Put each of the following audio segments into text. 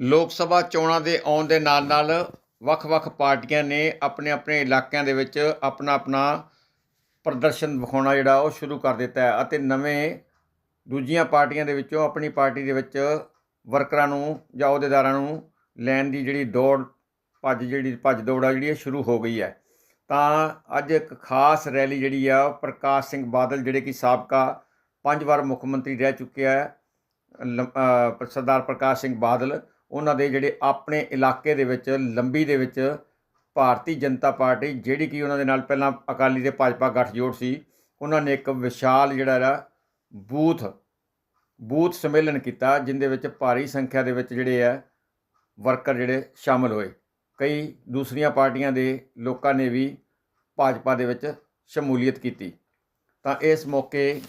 ਲੋਕ ਸਭਾ ਚੋਣਾਂ ਦੇ ਆਉਣ ਦੇ ਨਾਲ ਨਾਲ ਵੱਖ-ਵੱਖ ਪਾਰਟੀਆਂ ਨੇ ਆਪਣੇ ਆਪਣੇ ਇਲਾਕਿਆਂ ਦੇ ਵਿੱਚ ਆਪਣਾ ਆਪਣਾ ਪ੍ਰਦਰਸ਼ਨ ਵਿਖਾਉਣਾ ਜਿਹੜਾ ਉਹ ਸ਼ੁਰੂ ਕਰ ਦਿੱਤਾ ਹੈ ਅਤੇ ਨਵੇਂ ਦੂਜੀਆਂ ਪਾਰਟੀਆਂ ਦੇ ਵਿੱਚੋਂ ਆਪਣੀ ਪਾਰਟੀ ਦੇ ਵਿੱਚ ਵਰਕਰਾਂ ਨੂੰ ਜਾਂ ਅਹੁਦੇਦਾਰਾਂ ਨੂੰ ਲੈਣ ਦੀ ਜਿਹੜੀ ਦੌੜ, ਭੱਜ ਜਿਹੜੀ, ਭੱਜ ਦੌੜ ਆ ਜਿਹੜੀ ਇਹ ਸ਼ੁਰੂ ਹੋ ਗਈ ਹੈ। ਤਾਂ ਅੱਜ ਇੱਕ ਖਾਸ ਰੈਲੀ ਜਿਹੜੀ ਆ ਉਹ ਪ੍ਰਕਾਸ਼ ਸਿੰਘ ਬਾਦਲ ਜਿਹੜੇ ਕਿ ਸਾਬਕਾ ਪੰਜ ਵਾਰ ਮੁੱਖ ਮੰਤਰੀ ਰਹਿ ਚੁੱਕਿਆ ਆ ਸਰਦਾਰ ਪ੍ਰਕਾਸ਼ ਸਿੰਘ ਬਾਦਲ ਉਹਨਾਂ ਦੇ ਜਿਹੜੇ ਆਪਣੇ ਇਲਾਕੇ ਦੇ ਵਿੱਚ, ਲੰਬੀ ਦੇ ਵਿੱਚ ਭਾਰਤੀ ਜਨਤਾ ਪਾਰਟੀ, ਜਿਹੜੀ ਕਿ ਉਹਨਾਂ ਦੇ ਨਾਲ ਪਹਿਲਾਂ ਅਕਾਲੀ ਤੇ ਭਾਜਪਾ ਗੱਠਜੋੜ ਸੀ, ਉਹਨਾਂ ਨੇ ਇੱਕ ਵਿਸ਼ਾਲ ਜਿਹੜਾ ਹੈ ਬੂਥ ਬੂਥ ਸੰਮੇਲਨ ਕੀਤਾ, ਜਿੰਦੇ ਵਿੱਚ ਭਾਰੀ ਸੰਖਿਆ ਦੇ ਵਿੱਚ ਜਿਹੜੇ ਆ ਵਰਕਰ ਜਿਹੜੇ ਸ਼ਾਮਲ ਹੋਏ। ਕਈ ਦੂਸਰੀਆਂ ਪਾਰਟੀਆਂ ਦੇ ਲੋਕਾਂ ਨੇ ਵੀ ਭਾਜਪਾ ਦੇ ਵਿੱਚ ਸ਼ਮੂਲੀਅਤ ਕੀਤੀ। ਤਾਂ ਇਸ ਮੌਕੇ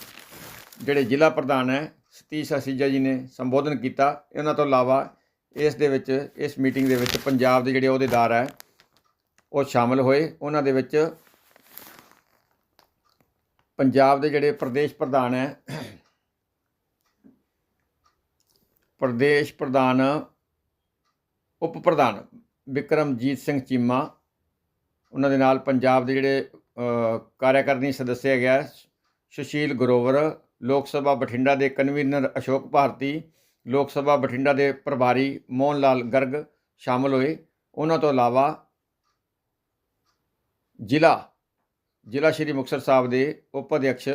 ਜਿਹੜੇ ਜ਼ਿਲ੍ਹਾ ਪ੍ਰਧਾਨ ਹੈ, ਸਤੀਸ਼ ਅਸੀਜਾ ਜੀ ਨੇ ਸੰਬੋਧਨ ਕੀਤਾ। ਇਹਨਾਂ ਤੋਂ ਇਲਾਵਾ ਇਸ ਦੇ ਵਿੱਚ ਇਸ ਮੀਟਿੰਗ ਦੇ ਵਿੱਚ ਪੰਜਾਬ ਦੇ ਜਿਹੜੇ ਅਹੁਦੇਦਾਰ ਹੈ ਉਹ ਸ਼ਾਮਲ ਹੋਏ। ਉਹਨਾਂ ਦੇ ਵਿੱਚ ਪੰਜਾਬ ਦੇ ਜਿਹੜੇ ਪ੍ਰਦੇਸ਼ ਪ੍ਰਧਾਨ ਹੈ ਪ੍ਰਦੇਸ਼ ਪ੍ਰਧਾਨ ਉਪ ਪ੍ਰਧਾਨ ਵਿਕਰਮਜੀਤ ਸਿੰਘ ਚੀਮਾ ਉਹਨਾਂ ਦੇ ਨਾਲ ਪੰਜਾਬ ਦੇ ਜਿਹੜੇ ਅ, ਕਾਰਿਆਕਾਰਨੀ ਸਦੱਸਿਆ ਹੈਗੇ ਸੁਸ਼ੀਲ ਗਰੋਵਰ ਲੋਕ ਸਭਾ ਬਠਿੰਡਾ ਦੇ ਕਨਵੀਨਰ ਅਸ਼ੋਕ ਭਾਰਤੀ ਲੋਕ ਸਭਾ ਬਠਿੰਡਾ ਦੇ ਪ੍ਰਭਾਰੀ ਮੋਹਨ ਲਾਲ ਗਰਗ ਸ਼ਾਮਲ ਹੋਏ। ਉਹਨਾਂ ਤੋਂ ਇਲਾਵਾ ਜ਼ਿਲ੍ਹਾ ਜ਼ਿਲ੍ਹਾ ਸ਼੍ਰੀ ਮੁਕਤਸਰ ਸਾਹਿਬ ਦੇ ਉਪ ਅਧਿਕਸ਼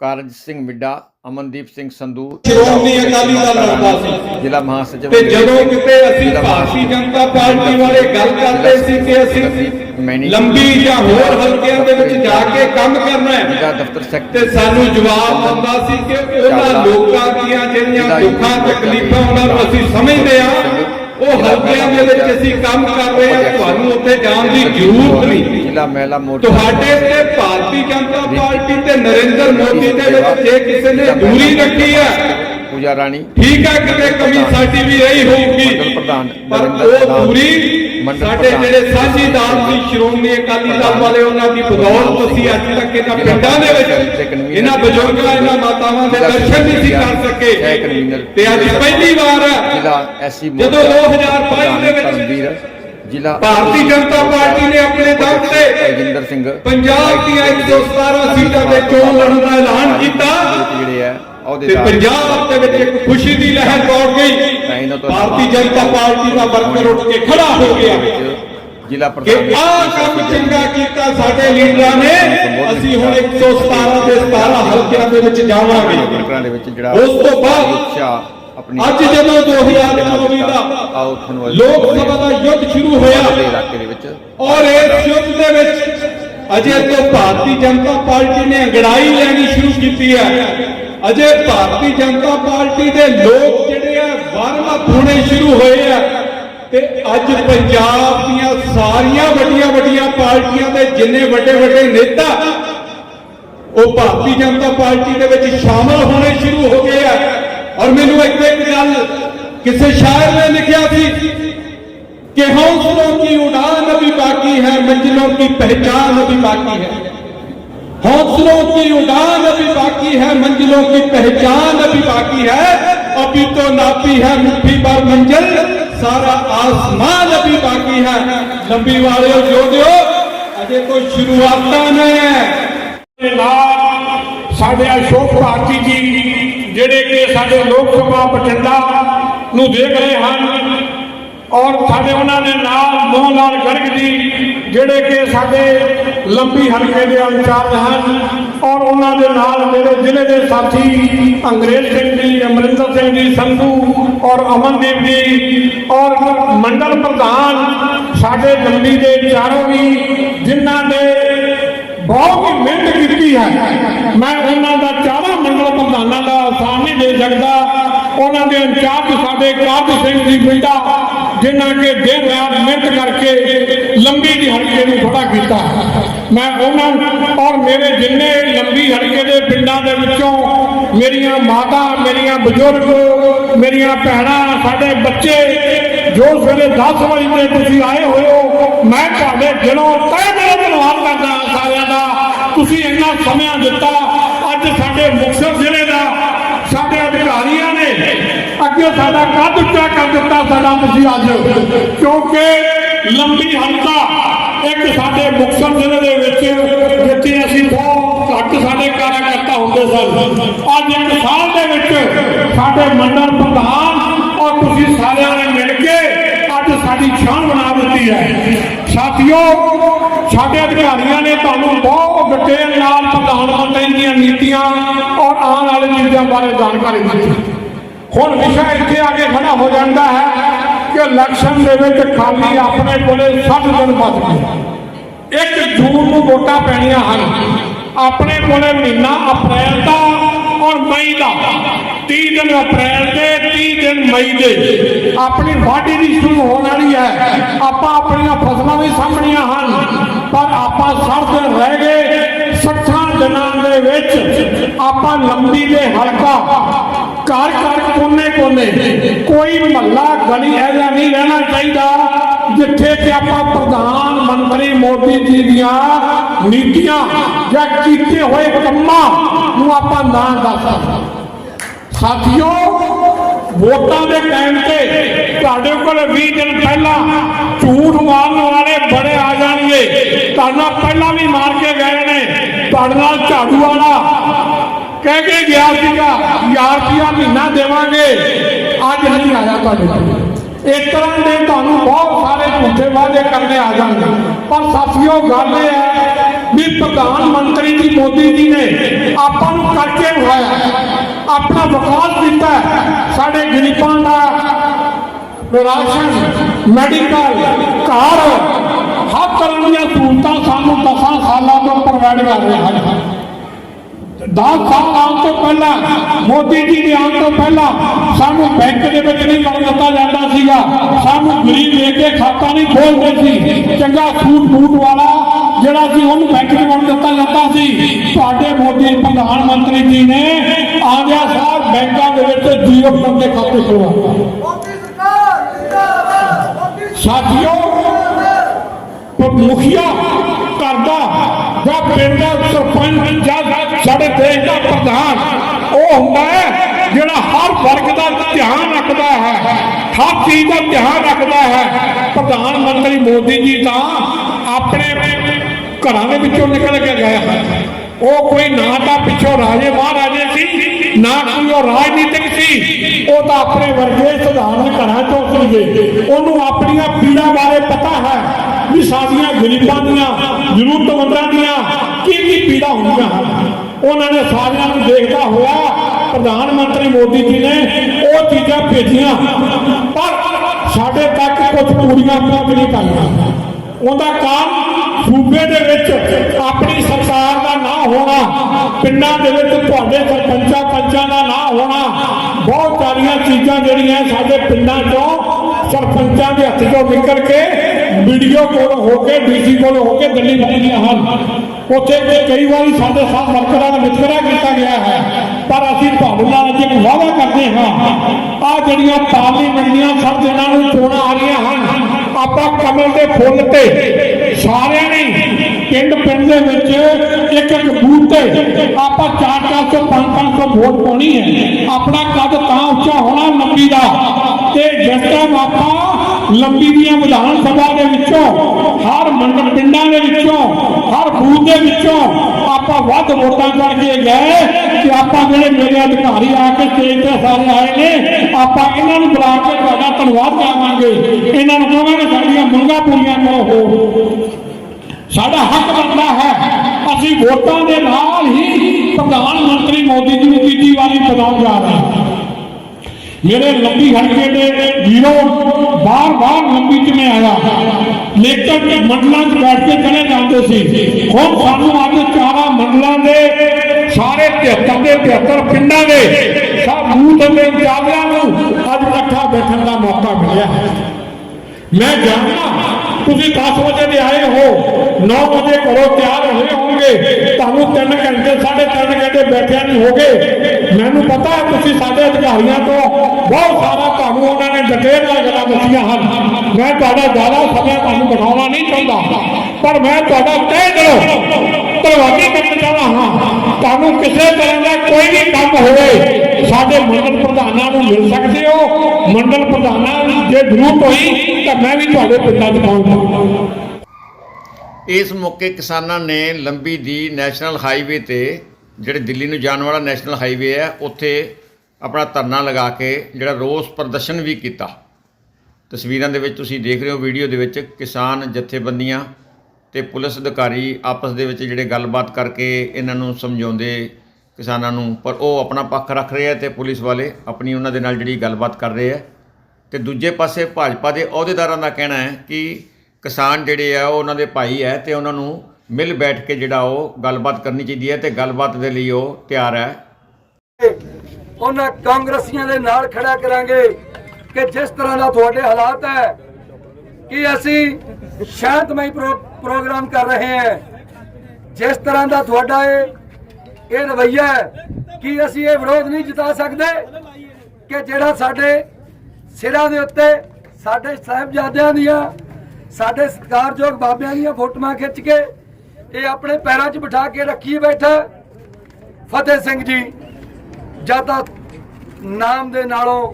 ਕਾਰਜ ਸਿੰਘ ਮਿੱਡਾ ਅਮਨਦੀਪ ਸਿੰਘ ਸੰਧੂ ਸ਼੍ਰੋਮਣੀ ਅਕਾਲੀ ਦਲ ਲੜਦਾ ਸੀ। ਜ਼ਿਲ੍ਹਾ ਮਹਾਸਚਿਵ ਤੇ ਜਦੋਂ ਕਿਤੇ ਅਸੀਂ ਭਾਰਤੀ ਜਨਤਾ ਪਾਰਟੀ ਵਾਲੇ ਗੱਲ ਕਰਦੇ ਸੀ ਕਿ ਅਸੀਂ ਲੰਬੀ ਜਾਂ ਹੋਰ ਹਲਕਿਆਂ ਦੇ ਵਿੱਚ ਜਾ ਕੇ ਕੰਮ ਕਰਨਾ ਹੈ। ਤੇ ਸਾਨੂੰ ਜਵਾਬ ਆਉਂਦਾ ਸੀ ਕਿ ਉਹਨਾਂ ਲੋਕਾਂ ਦੀਆਂ ਜਿਹੜੀਆਂ ਦੁੱਖਾਂ ਤਕਲੀਫਾਂ ਉਹਨਾਂ ਨੂੰ ਅਸੀਂ ਸਮਝਦੇ ਆ ਉਹ ਹਲਕਿਆਂ ਦੇ ਵਿੱਚ ਅਸੀਂ ਕੰਮ ਕਰ ਰਹੇ ਆ ਤੁਹਾਨੂੰ ਉੱਥੇ ਜਾਣ ਦੀ ਜ਼ਰੂਰਤ ਨਹੀਂ। ਜ਼ਿਲ੍ਹਾ ਮਹਿਲਾ ਮੋਰਚਾ ਤੁਹਾਡੇ ਤੇ ਭਾਰਤੀ ਜਨਤਾ ਪਾਰਟੀ ਤੇ ਨਰਿੰਦਰ ਮੋਦੀ ਦੇ ਵਿੱਚ ਜੇ ਕਿਸੇ ਨੇ ਦੂਰੀ ਰੱਖੀ ਹੈ ਪੂਜਾ ਰਾਣੀ। ਠੀਕ ਹੈ ਕਿਤੇ ਕਮੀ ਸਾਡੀ ਵੀ ਰਹੀ ਹੋਊਗੀ। ਪ੍ਰਧਾਨ ਪਰ ਉਹ ਮੰਡਲ ਸਾਡੇ ਜਿਹੜੇ ਸਾਂਝੀਦਾਰ ਸੀ ਸ਼੍ਰੋਮਣੀ ਅਕਾਲੀ ਦਲ ਵਾਲੇ ਉਹਨਾਂ ਦੀ ਬਦੌਲਤ ਅਸੀਂ ਅੱਜ ਤੱਕ ਇਹਨਾਂ ਪਿੰਡਾਂ ਦੇ ਵਿੱਚ ਇਹਨਾਂ ਬਜ਼ੁਰਗਾਂ ਇਹਨਾਂ ਮਾਤਾਵਾਂ ਦੇ ਦਰਸ਼ਨ ਨਹੀਂ ਸੀ ਕਰ ਸਕੇ। ਤੇ ਅੱਜ ਪਹਿਲੀ ਵਾਰ ਜਦੋਂ 2022 ਦੇ ਵਿੱਚ ਜ਼ਿਲ੍ਹਾ ਭਾਰਤੀ ਜਨਤਾ ਪਾਰਟੀ ਨੇ ਆਪਣੇ ਦਮ ਤੇ ਰਜਿੰਦਰ ਸਿੰਘ ਪੰਜਾਬ ਦੀਆਂ 117 ਸੀਟਾਂ ਤੇ ਚੋਣ ਲੜਨ ਦਾ ਐਲਾਨ ਕੀਤਾ। ਜਿਹੜੇ ਆ ਤੇ ਪੰਜਾਬ ਦੇ ਵਿੱਚ ਇੱਕ ਖੁਸ਼ੀ ਦੀ ਲਹਿਰ ਦੌੜ ਗਈ। ਭਾਰਤੀ ਜਨਤਾ ਪਾਰਟੀ ਦਾ ਵਰਕਰ ਉੱਠ ਕੇ ਖੜਾ ਹੋ ਗਿਆ। ਜ਼ਿਲ੍ਹਾ ਕਿ ਪ੍ਰਧਾਨ ਆਹ ਕੰਮ ਚੰਗਾ ਕੀਤਾ। ਸਾਡੇ ਲੀਡਰਾਂ ਨੇ। ਅਸੀਂ ਹੁਣ 117 ਦੇ 17 ਹਲਕਿਆਂ ਦੇ ਵਿੱਚ ਜਾਵਾਂਗੇ। ਵਰਕਰਾਂ ਦੇ ਵਿੱਚ ਜਿਹੜਾ ਉਸ ਤੋਂ ਬਾਅਦ ਆਪਣੀ ਅੱਜ ਜਦੋਂ 2024 ਦਾ ਲੋਕ ਸਭਾ ਦਾ ਯੁੱਧ ਸ਼ੁਰੂ ਹੋਇਆ। ਦੇ ਇਲਾਕੇ ਦੇ ਵਿੱਚ। ਔਰ ਇਸ ਯੁੱਧ ਦੇ ਵਿੱਚ ਅਜੇ ਤੋਂ ਭਾਰਤੀ ਜਨਤਾ ਪਾਰਟੀ ਨੇ ਅੰਗੜਾਈ ਲੈਣੀ ਸ਼ੁਰੂ ਕੀਤੀ ਹੈ। ਅਜੇ ਭਾਰਤੀ ਜਨਤਾ ਪਾਰਟੀ ਦੇ ਲੋਕ ਜਿਹੜੇ ਆ, ਵਾਰਵਾ ਹੋਣੇ ਸ਼ੁਰੂ ਹੋਏ ਆ ਤੇ ਅੱਜ ਪੰਜਾਬ ਦੀਆਂ ਸਾਰੀਆਂ ਵੱਡੀਆਂ ਵੱਡੀਆਂ ਪਾਰਟੀਆਂ ਦੇ ਜਿੰਨੇ ਵੱਡੇ ਵੱਡੇ ਨੇਤਾ, ਉਹ ਭਾਰਤੀ ਜਨਤਾ ਪਾਰਟੀ ਦੇ ਵਿੱਚ ਸ਼ਾਮਲ ਹੋਣੇ ਸ਼ੁਰੂ ਹੋ ਗਏ ਆ। ਔਰ ਮੈਨੂੰ ਇੱਕ ਇੱਕ ਗੱਲ ਕਿਸੇ ਸ਼ਾਇਰ ਨੇ ਲਿਖਿਆ ਸੀ ਕਿ ਹੌਸਲੋਂ ਕੀ ਉਡਾਨ ਅਭੀ ਬਾਕੀ ਹੈ, ਮੰਜ਼ਿਲੋਂ ਕੀ ਪਹਿਚਾਨ ਅਭੀ ਬਾਕੀ ਹੈ। हौसलों की उड़ान अभी बाकी है मंजिलों की पहचान अभी बाकी है अभी तो नापी है मुट्ठी भर मंजिल सारा आसमान अभी बाकी है लंबी वाले जो दो अजय तो शुरुआत ने ਦੇ ਨਾਲ ਸਾਡੇ ਅਸ਼ੋਕ ਭਾਰਤੀ ਜੀ ਜਿਹੜੇ ਕਿ ਸਾਡੇ ਲੋਕ ਸਭਾ ਬਠਿੰਡਾ ਨੂੰ ਦੇਖ ਰਹੇ ਹਨ ਔਰ ਸਾਡੇ ਉਹਨਾਂ ਦੇ ਨਾਲ ਮੋਹਨ ਲਾਲ ਗਰਗ ਜੀ ਜਿਹੜੇ ਕਿ ਸਾਡੇ ਲੰਬੀ ਹਲਕੇ ਦੇ ਇੰਚਾਰਜ ਹਨ ਔਰ ਉਹਨਾਂ ਦੇ ਨਾਲ ਮੇਰੇ ਜ਼ਿਲ੍ਹੇ ਦੇ ਸਾਥੀ ਅੰਗਰੇਜ਼ ਸਿੰਘ ਜੀ, ਅਮਰਿੰਦਰ ਸਿੰਘ ਜੀ, ਸੰਧੂ ਔਰ ਅਮਨਦੀਪ ਜੀ ਔਰ ਮੰਡਲ ਪ੍ਰਧਾਨ ਸਾਡੇ ਲੰਬੀ ਦੇ ਚਾਰੋਂ ਵੀ ਜਿਨ੍ਹਾਂ ਨੇ ਬਹੁਤ ਹੀ ਮਿਹਨਤ ਕੀਤੀ ਹੈ। ਮੈਂ ਉਹਨਾਂ ਦਾ ਚਾਰਾਂ ਮੰਡਲ ਪ੍ਰਧਾਨਾਂ ਦਾ ਆਸਾਨ ਨਹੀਂ ਦੇ ਸਕਦਾ। ਉਹਨਾਂ ਦੇ ਇੰਚਾਰਜ ਸਾਡੇ ਕਾਰਜ ਸਿੰਘ ਜੀ, ਬੇਟਾ ਜਿਨ੍ਹਾਂ ਕੇ ਦਿਨ ਰਾਤ ਮਿਹਨਤ ਕਰਕੇ ਲੰਬੀ ਦੀ ਹਲਕੇ ਨੂੰ ਖੜਾ ਕੀਤਾ। ਮੈਂ ਉਹਨਾਂ ਔਰ ਮੇਰੇ ਜਿੰਨੇ ਲੰਬੀ ਹਲਕੇ ਦੇ ਪਿੰਡਾਂ ਦੇ ਵਿੱਚੋਂ ਮੇਰੀਆਂ ਮਾਤਾ, ਮੇਰੀਆਂ ਬਜ਼ੁਰਗ, ਮੇਰੀਆਂ ਭੈਣਾਂ, ਸਾਡੇ ਬੱਚੇ, ਜੋ ਸਵੇਰੇ 10 ਵਜੇ ਤੇ ਤੁਸੀਂ ਆਏ ਹੋਏ ਹੋ, ਮੈਂ ਤੁਹਾਡੇ ਦਿਲੋਂ ਤਹਿ ਦਿਲੋਂ ਧੰਨਵਾਦ ਕਰਦਾ ਹਾਂ ਸਾਰਿਆਂ ਦਾ। ਤੁਸੀਂ ਇੰਨਾ ਸਮਾਂ ਦਿੱਤਾ, ਅੱਜ ਸਾਡੇ ਮੁਕਤਸਰ ਜ਼ਿਲ੍ਹੇ ਦਾ ਸਾਡੇ ਅਧਿਕਾਰੀਆਂ ਨੇ ਸਾਡਾ ਕੱਦ ਉੱਚਾ ਕਰ ਦਿੱਤਾ ਸਾਡਾ ਤੁਸੀਂ ਅੱਜ ਕਿਉਂਕਿ ਲੰਬੀ ਹਲਕਾ ਇੱਕ ਸਾਡੇ ਮੁਕਤਸਰ ਜ਼ਿਲ੍ਹੇ ਦੇ ਵਿੱਚ, ਜਿੱਥੇ ਅਸੀਂ ਬਹੁਤ ਘੱਟ ਸਾਡੇ ਕਾਰਜਕਰਤਾ ਹੁੰਦੇ ਸਨ। ਅੱਜ ਇੱਕ ਸਾਲ ਦੇ ਵਿੱਚ ਸਾਡੇ ਮੰਡਲ ਪ੍ਰਧਾਨ ਔਰ ਤੁਸੀਂ ਸਾਰਿਆਂ ਨੇ ਮਿਲ ਕੇ ਅੱਜ ਸਾਡੀ ਸ਼ਾਨ ਬਣਾ ਦਿੱਤੀ ਹੈ। ਸਾਥੀਓ, ਸਾਡੇ ਅਧਿਕਾਰੀਆਂ ਨੇ ਤੁਹਾਨੂੰ ਬਹੁਤ ਡਿਟੇਲ ਨਾਲ ਪ੍ਰਧਾਨ ਮੰਤਰੀ ਦੀਆਂ ਨੀਤੀਆਂ ਔਰ ਆਉਣ ਵਾਲੇ ਚੀਜ਼ਾਂ ਬਾਰੇ ਜਾਣਕਾਰੀ ਦਿੱਤੀ। ਹੁਣ ਵਿਸ਼ਾ ਇੱਥੇ ਆ ਕੇ ਖੜਾ ਹੋ ਜਾਂਦਾ ਹੈ ਕਿ ਇਲੈਕਸ਼ਨ ਦੇ ਵਿੱਚ ਖਾਲੀ ਆਪਣੇ ਕੋਲੇ 60 ਦਿਨ ਬਚ ਗਏ। ਇੱਕ ਜੂਨ ਨੂੰ ਵੋਟਾਂ ਪੈਣੀਆਂ ਹਨ। ਆਪਣੇ ਕੋਲੇ ਮਹੀਨਾ ਅਪ੍ਰੈਲ ਦਾ ਔਰ ਮਈ ਦਾ। 30 ਦਿਨ ਅਪ੍ਰੈਲ ਦੇ 30 ਦਿਨ ਮਈ ਦੇ। ਆਪਣੀ ਵਾਢੀ ਦੀ ਸ਼ੁਰੂ ਹੋਣ ਵਾਲੀ ਹੈ। ਆਪਾਂ ਆਪਣੀਆਂ ਫਸਲਾਂ ਵੀ ਸਾਂਭਣੀਆਂ ਹਨ। ਪਰ ਆਪਾਂ 60 ਦਿਨ ਰਹਿ ਗਏ। 60 ਦਿਨਾਂ ਦੇ ਵਿੱਚ ਆਪਾਂ ਲੰਬੀ ਦੇ ਹਲਕਾ ਘਰ ਘਰ ਕੋਨੇ ਕੋਨੇ। ਕੋਈ ਮਹੱਲਾ ਗਲੀ ਐਜਾ ਨਹੀਂ ਰਹਿਣਾ ਚਾਹੀਦਾ, ਜਿੱਥੇ ਕਿ ਆਪਾਂ ਪ੍ਰਧਾਨ ਮੰਤਰੀ ਮੋਦੀ ਜੀ ਦੀਆਂ ਨੀਤੀਆਂ ਜਾਂ ਕੀਤੇ ਹੋਏ ਕੰਮਾਂ ਨੂੰ ਆਪਾਂ ਨਾ ਦੱਸ ਸਕਦੇ ਸਾਥੀਓ, ਵੋਟਾਂ ਦੇ ਟਾਈਮ ਤੇ ਤੁਹਾਡੇ ਕੋਲ 20 ਦਿਨ ਪਹਿਲਾਂ ਝੂਠ ਮਾਰਨ ਵਾਲੇ ਬੜੇ ਆ ਜਾਣਗੇ। ਤੁਹਾਡਾ ਪਹਿਲਾਂ ਵੀ ਮਾਰ ਕੇ ਗਏ ਨੇ। ਤੁਹਾਡੇ ਨਾਲ ਝਾੜੂ ਵਾਲਾ ਕਹਿ ਕੇ ਗਿਆ ਸੀਗਾ ਯਾਰ ਰੁਪਿਆ ਮਹੀਨਾ ਦੇਵਾਂਗੇ। ਅੱਜ ਨਹੀਂ ਆਇਆ ਤੁਹਾਡੇ ਕੋਲ। ਇਸ ਤਰ੍ਹਾਂ ਦੇ ਤੁਹਾਨੂੰ ਬਹੁਤ ਸਾਰੇ ਝੂਠੇ ਵਾਅਦੇ ਕਰਨੇ ਆ ਜਾਣਗੇ। ਪਰ ਸਾਥੀਓ ਗੱਲ ਇਹ ਹੈ ਵੀ ਪ੍ਰਧਾਨ ਮੰਤਰੀ ਜੀ ਮੋਦੀ ਜੀ ਨੇ ਆਪਾਂ ਨੂੰ ਕਰਕੇ ਵਿਖਾਇਆ। ਆਪਣਾ ਵਿਕਾਸ ਕੀਤਾ ਸਾਡੇ ਗਰੀਬਾਂ ਦਾ ਰਾਸ਼ਨ ਮੈਡੀਕਲ ਕਾਰ ਹਰ ਤਰ੍ਹਾਂ ਦੀਆਂ ਸਹੂਲਤਾਂ ਸਾਨੂੰ 10 ਸਾਲਾਂ ਤੋਂ ਪ੍ਰੋਵਾਈਡ ਕਰ ਰਹੇ ਹਨ। 10 ਸਾਲ ਆਉਣ ਤੋਂ ਪਹਿਲਾਂ ਮੋਦੀ ਜੀ ਦੇ ਆਉਣ ਤੋਂ ਪਹਿਲਾਂ ਸਾਨੂੰ ਬੈਂਕ ਦੇ ਵਿੱਚ ਨਹੀਂ ਵੜ ਦਿੱਤਾ ਜਾਂਦਾ ਸੀਗਾ ਸਾਨੂੰ ਗਰੀਬ ਵੇਖ ਕੇ ਖਾਤਾ ਨਹੀਂ ਖੋਲਦੇ ਸੀ ਚੰਗਾ ਸੂਟ ਬੂਟ ਵਾਲਾ ਜਿਹੜਾ ਸੀ ਉਹਨੂੰ ਬੈਂਕ 'ਚ ਵੜ ਦਿੱਤਾ ਜਾਂਦਾ ਸੀ ਤੁਹਾਡੇ ਮੋਦੀ ਪ੍ਰਧਾਨ ਮੰਤਰੀ ਜੀ ਨੇ ਆਂਦਿਆ ਸਾਹਿਬ ਬੈਂਕਾਂ ਦੇ ਵਿੱਚ ਜ਼ੀਰੋ ਬੰਦੇ ਖਾਤੇ ਖੁਲਵਾਏ ਮੋਦੀ ਸਰਕਾਰ ਜਿੰਦਾਬਾਦ ਮੋਦੀ ਸਾਥੀਓ ਪਰ ਮੁਖੀਆ ਕਰਦਾ ਜਾਂ ਪਿੰਡ ਦਾ ਸਰਪੰਚ ਜਾਂ ਸਾਡੇ ਦੇਸ਼ ਦਾ ਪ੍ਰਧਾਨ, ਉਹ ਹੁੰਦਾ ਹੈ ਜਿਹੜਾ ਹਰ ਵਰਗ ਦਾ ਧਿਆਨ ਰੱਖਦਾ ਹੈ, ਹਰ ਚੀਜ਼ ਦਾ ਧਿਆਨ ਰੱਖਦਾ ਹੈ। ਪ੍ਰਧਾਨ ਮੰਤਰੀ ਮੋਦੀ ਜੀ ਤਾਂ ਆਪਣੇ ਘਰਾਂ ਦੇ ਵਿੱਚੋਂ ਨਿਕਲ ਕੇ ਗਏ ਹਨ। ਉਹ ਕੋਈ ਨਾ ਤਾਂ ਪਿੱਛੋਂ ਰਾਜੇ ਮਹਾਰਾਜੇ ਸੀ, ਨਾ ਕੋਈ ਉਹ ਰਾਜਨੀਤਿਕ ਸੀ। ਉਹ ਤਾਂ ਆਪਣੇ ਵਰਗੇ ਸਧਾਰਨ ਘਰਾਂ ਚੋਂ ਸੀਗੇ ਉਹਨੂੰ ਆਪਣੀਆਂ ਪੀੜਾਂ ਬਾਰੇ ਪਤਾ ਹੈ ਵੀ ਸਾਡੀਆਂ ਗਰੀਬਾਂ ਦੀਆਂ ਜ਼ਰੂਰਤਮੰਦਾਂ ਦੀਆਂ ਪੀੜਾਂ ਹੁੰਦੀਆਂ ਹਨ। ਉਹਨਾਂ ਨੇ ਸਾਰਿਆਂ ਨੂੰ ਦੇਖਦਾ ਹੋਇਆ ਪ੍ਰਧਾਨ ਮੰਤਰੀ ਮੋਦੀ ਜੀ ਨੇ ਉਹ ਚੀਜ਼ਾਂ ਭੇਜੀਆਂ। ਪਰ ਸਾਡੇ ਤੱਕ ਕੁਝ ਪੂਰੀਆਂ ਪਹੁੰਚ ਨਹੀਂ ਪਾਈਆਂ ਉਹਦਾ ਕਾਰਨ ਸੂਬੇ ਦੇ ਵਿੱਚ ਆਪਣੀ ਸਰਕਾਰ ਦਾ ਨਾ ਹੋਣਾ, ਪਿੰਡਾਂ ਦੇ ਵਿੱਚ ਤੁਹਾਡੇ ਸਰਪੰਚਾਂ ਪੰਚਾਂ ਦਾ ਨਾ ਹੋਣਾ, ਬਹੁਤ ਸਾਰੀਆਂ ਚੀਜ਼ਾਂ ਜਿਹੜੀਆਂ ਸਾਡੇ ਪਿੰਡਾਂ ਚੋਂ ਸਰਪੰਚਾਂ ਦੇ ਹੱਥ ਚੋਂ ਨਿਕਲ ਕੇ ਵੀਡੀਓ ਕੋਲ ਹੋ ਕੇ, ਡੀਸੀ ਕੋਲ ਹੋ ਕੇ ਦਿੱਲੀ ਪਹੁੰਚੀਆਂ ਹਨ। ਉੱਥੇ ਕਈ ਵਾਰੀ ਸਾਡੇ ਸਾਥ ਵਰਕਰਾਂ ਦਾ ਵਿਤਕਰਾ ਕੀਤਾ ਗਿਆ ਹੈ। ਪਰ ਅਸੀਂ ਤੁਹਾਡੇ ਨਾਲ ਅੱਜ ਇੱਕ ਵਾਅਦਾ ਕਰਦੇ ਹਾਂ। ਆ ਜਿਹੜੀਆਂ ਪਾਰਲੀਮੈਂਟ ਦੀਆਂ ਸਭ ਦਿਨਾਂ ਨੂੰ ਚੋਣਾਂ ਆ ਰਹੀਆਂ ਹਨ, ਆਪਾਂ ਕਮਲ ਦੇ ਫੁੱਲ ਤੇ ਸਾਰਿਆਂ ਨੇ ਪਿੰਡ ਪਿੰਡ ਦੇ ਵਿੱਚ ਇੱਕ ਇੱਕ ਬੂਥ ਤੇ ਆਪਾਂ 4-400 5-500 ਵੋਟ ਪਾਉਣੀ ਹੈ। ਆਪਣਾ ਕੱਦ ਤਾਂ ਉੱਚਾ ਹੋਣਾ ਲੰਬੀ ਦਾ। ਤੇ ਜਿਸ ਟਾਈਮ ਆਪਾਂ ਲੰਬੀ ਦੀਆਂ ਵਿਧਾਨ ਸਭਾ ਦੇ ਵਿੱਚੋਂ, ਹਰ ਮੰਡਲ ਪਿੰਡਾਂ ਦੇ ਵਿੱਚੋਂ, ਹਰ ਬੂਥ ਦੇ ਵਿੱਚੋਂ ਆਪਾਂ ਵੱਧ ਵੋਟਾਂ ਕਰਕੇ ਗਏ ਕਿ ਆਪਾਂ ਜਿਹੜੇ ਮੇਰੇ ਅਧਿਕਾਰੀ ਆ ਕੇ ਸਟੇਜ ਤੇ ਸਾਰੇ ਆਏ ਨੇ, ਆਪਾਂ ਇਹਨਾਂ ਨੂੰ ਬੁਲਾ ਕੇ ਤੁਹਾਡਾ ਧੰਨਵਾਦ ਕਰਾਂਗੇ। ਇਹਨਾਂ ਨੂੰ ਕਹਾਂਗੇ ਸਾਡੀਆਂ ਮੰਗਾਂ ਪੂਰੀਆਂ ਕਰੋ। ਸਾਡਾ ਹੱਕ ਬਣਦਾ ਹੈ। ਅਸੀਂ ਵੋਟਾਂ ਦੇ ਨਾਲ ਹੀ ਪ੍ਰਧਾਨ ਮੰਤਰੀ ਮੋਦੀ ਜੀ ਨੂੰ ਤੀਜੀ ਵਾਰੀ ਬਣਾਉਣ ਜਾ ਰਹੇ ਹਾਂ। ਮੇਰੇ ਲੰਬੀ ਹਲਕੇ ਦੇ ਵੀਰੋ ਬਾਰ ਬਾਰ ਲੰਬੀ ਚ ਮੈਂ ਆਇਆ ਲੇਕਿਨ ਮੰਡਲਾਂ 'ਚ ਬੈਠ ਕੇ ਚਲੇ ਜਾਂਦੇ ਸੀ। ਹੁਣ ਸਾਨੂੰ ਅੱਜ ਚਾਰਾਂ ਮੰਡਲਾਂ ਦੇ ਸਾਰੇ 73 ਦੇ 73 ਪਿੰਡਾਂ ਦੇ ਸਭ ਬੂਥ ਦੇ ਇੰਚਾਰਜਾਂ ਨੂੰ ਅੱਜ ਇਕੱਠਾ ਬੈਠਣ ਦਾ ਮੌਕਾ ਮਿਲਿਆ। ਮੈਂ ਜਾਣਦਾ ਤੁਸੀਂ 10 ਵਜੇ ਦੇ ਆਏ ਹੋ 9 ਵਜੇ ਘਰੋਂ ਤਿਆਰ ਹੋਏ ਹੋਣਗੇ, ਤੁਹਾਨੂੰ 3 ਘੰਟੇ 3.5 ਘੰਟੇ ਬੈਠਿਆ ਨਹੀਂ ਹੋਗੇ ਮੈਨੂੰ ਪਤਾ ਹੈ ਤੁਸੀਂ ਸਾਡੇ ਅਧਿਕਾਰੀਆਂ ਤੋਂ ਬਹੁਤ ਸਾਰਾ ਤੁਹਾਨੂੰ ਉਹਨਾਂ ਨੇ ਡਿਟੇਲ ਨਾਲ ਗੱਲਾਂ ਦੱਸੀਆਂ ਹਨ। ਮੈਂ ਤੁਹਾਡਾ ਜ਼ਿਆਦਾ ਸਮਾਂ ਤੁਹਾਨੂੰ ਬਿਠਾਉਣਾ ਨਹੀਂ ਚਾਹੁੰਦਾ, ਪਰ ਮੈਂ ਤੁਹਾਡਾ ਤਹਿ ਦਿਲੋਂ ਧੰਨਵਾਦੀ ਕਰਨਾ ਚਾਹੁੰਦਾ ਹਾਂ। ਤੁਹਾਨੂੰ ਕਿਸੇ ਤਰ੍ਹਾਂ ਦਾ ਕੋਈ ਵੀ ਕੰਮ ਹੋਵੇ, ਸਾਡੇ ਮੰਡਲ ਪ੍ਰਧਾਨਾਂ ਨੂੰ ਮਿਲ ਸਕਦੇ ਹੋ। ਮੰਡਲ ਪ੍ਰਧਾਨਾਂ ਜੇ ਜ਼ਰੂਰਤ ਹੋਈ, ਤਾਂ ਮੈਂ ਵੀ ਤੁਹਾਡੇ ਪਿੰਡਾਂ 'ਚ ਪਹੁੰਚਾਂਗਾ ਇਸ ਮੌਕੇ ਕਿਸਾਨਾਂ ਨੇ ਲੰਬੀ ਦੀ ਨੈਸ਼ਨਲ ਹਾਈਵੇ ਤੇ ਜਿਹੜੇ ਦਿੱਲੀ ਨੂੰ ਜਾਣ ਵਾਲਾ ਨੈਸ਼ਨਲ ਹਾਈਵੇ ਹੈ, ਉੱਥੇ ਆਪਣਾ ਧਰਨਾ ਲਗਾ ਕੇ ਜਿਹੜਾ ਰੋਸ ਪ੍ਰਦਰਸ਼ਨ ਵੀ ਕੀਤਾ। ਤਸਵੀਰਾਂ ਦੇ ਵਿੱਚ ਤੁਸੀਂ ਦੇਖ ਰਹੇ ਹੋ, ਵੀਡੀਓ ਦੇ ਵਿੱਚ ਕਿਸਾਨ ਜਥੇਬੰਦੀਆਂ ਤੇ ਪੁਲਿਸ ਅਧਿਕਾਰੀ ਆਪਸ ਦੇ ਵਿੱਚ ਜਿਹੜੇ ਗੱਲਬਾਤ ਕਰਕੇ ਇਹਨਾਂ ਨੂੰ ਸਮਝਾਉਂਦੇ ਕਿਸਾਨਾਂ ਨੂੰ, ਪਰ ਉਹ ਆਪਣਾ ਪੱਖ ਰੱਖ ਰਹੇ ਆ ਤੇ ਪੁਲਿਸ ਵਾਲੇ ਆਪਣੀ ਉਹਨਾਂ ਦੇ ਨਾਲ ਜਿਹੜੀ ਗੱਲਬਾਤ ਕਰ ਰਹੇ ਆ ਤੇ ਦੂਜੇ ਪਾਸੇ ਭਾਜਪਾ ਦੇ ਅਹੁਦੇਦਾਰਾਂ ਦਾ ਕਹਿਣਾ ਹੈ ਕਿ ਕਿਸਾਨ ਜਿਹੜੇ ਆ, ਉਹ ਉਹਨਾਂ ਦੇ ਭਾਈ ਹੈ ਤੇ ਉਹਨਾਂ ਨੂੰ ਮਿਲ ਬੈਠ ਕੇ ਜਿਹੜਾ ਉਹ ਗੱਲਬਾਤ ਕਰਨੀ ਚਾਹੀਦੀ ਹੈ ਤੇ ਗੱਲਬਾਤ ਦੇ ਲਈ ਉਹ ਤਿਆਰ ਹੈ। ਉਹਨਾਂ ਕਾਂਗਰਸੀਆਂ ਦੇ ਨਾਲ ਖੜਾ ਕਰਾਂਗੇ ਕਿ ਜਿਸ ਤਰ੍ਹਾਂ ਦਾ ਤੁਹਾਡੇ ਹਾਲਾਤ ਹੈ ਕਿ ਅਸੀਂ ਸ਼ਾਂਤਮਈ ਪ੍ਰੋਗਰਾਮ ਕਰ ਰਹੇ ਹਾਂ। ਜਿਸ ਤਰ੍ਹਾਂ ਦਾ ਤੁਹਾਡਾ ਇਹ ਇਹ ਰਵੱਈਆ ਹੈ ਕਿ ਅਸੀਂ ਇਹ ਵਿਰੋਧ ਨਹੀਂ ਜਿਤਾ ਸਕਦੇ ਕਿ ਜਿਹੜਾ ਸਾਡੇ ਸਿਰਾਂ ਦੇ ਉੱਤੇ, ਸਾਡੇ ਸਾਹਿਬਜ਼ਾਦਿਆਂ ਦੀਆਂ, ਸਾਡੇ ਸਤਿਕਾਰਯੋਗ ਬਾਬਿਆਂ ਦੀਆਂ ਫੋਟੋਆਂ ਖਿੱਚ ਕੇ ਇਹ ਆਪਣੇ ਪੈਰਾਂ 'ਚ ਬਿਠਾ ਕੇ ਰੱਖੀ ਬੈਠਾ ਫਤਿਹ ਸਿੰਘ ਜੀ ਜਾਂ ਤਾਂ ਨਾਮ ਦੇ ਨਾਲੋਂ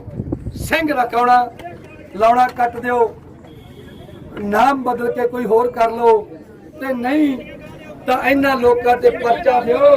ਸਿੰਘ ਰਖਾਉਣਾ, ਲਾਉਣਾ ਕੱਟ ਦਿਓ, ਨਾਮ ਬਦਲ ਕੇ ਕੋਈ ਹੋਰ ਕਰ ਲਓ, ਤੇ ਨਹੀਂ ਤਾਂ ਇਹਨਾਂ ਲੋਕਾਂ ਤੇ ਪਰਚਾ ਦਿਓ।